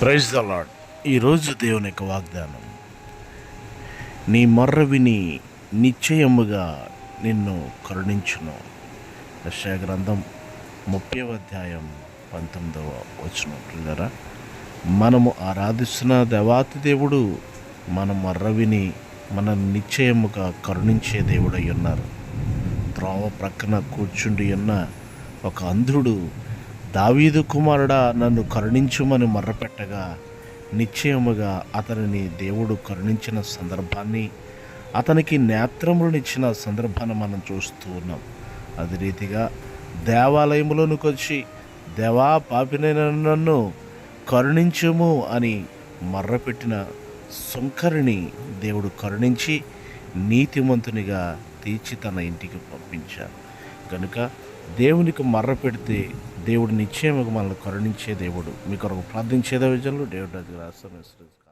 Praise the lord ఈరోజు దేవుని యొక్క వాగ్దానం. నీ మొర్ర విని నిశ్చయముగా నిన్ను కరుణించును. రష్యా గ్రంథం ముప్పై అధ్యాయం పంతొమ్మిదవ వచనం పిల్లరా మనము ఆరాధిస్తున్న దేవాతి దేవుడు మన మొర్ర విని మన నిశ్చయముగా కరుణించే దేవుడై ఉన్నారు. త్రోవ ప్రక్కన కూర్చుండి ఉన్న ఒక అంధుడు దావీదు కుమారుడా నన్ను కరుణించుమని మర్రపెట్టగా నిశ్చయముగా అతనిని దేవుడు కరుణించిన సందర్భాన్ని అతనికి నేత్రములనిచ్చిన సందర్భాన్ని మనం చూస్తూ ఉన్నాం. అదే రీతిగా దేవాలయంలోనికి వచ్చి దేవా పాపినైన నన్ను కరుణించుము అని మర్రపెట్టిన సుంకరిని దేవుడు కరుణించి నీతిమంతునిగా తీర్చి తన ఇంటికి పంపించారు కనుక దేవునికి మర్ర పెడితే దేవుడు నిశ్చయముగా మనల్ని కరుణించే దేవుడు. మీ కొరకు ప్రార్థించేదే విజయంలో దేవుడు అది రాస్తాను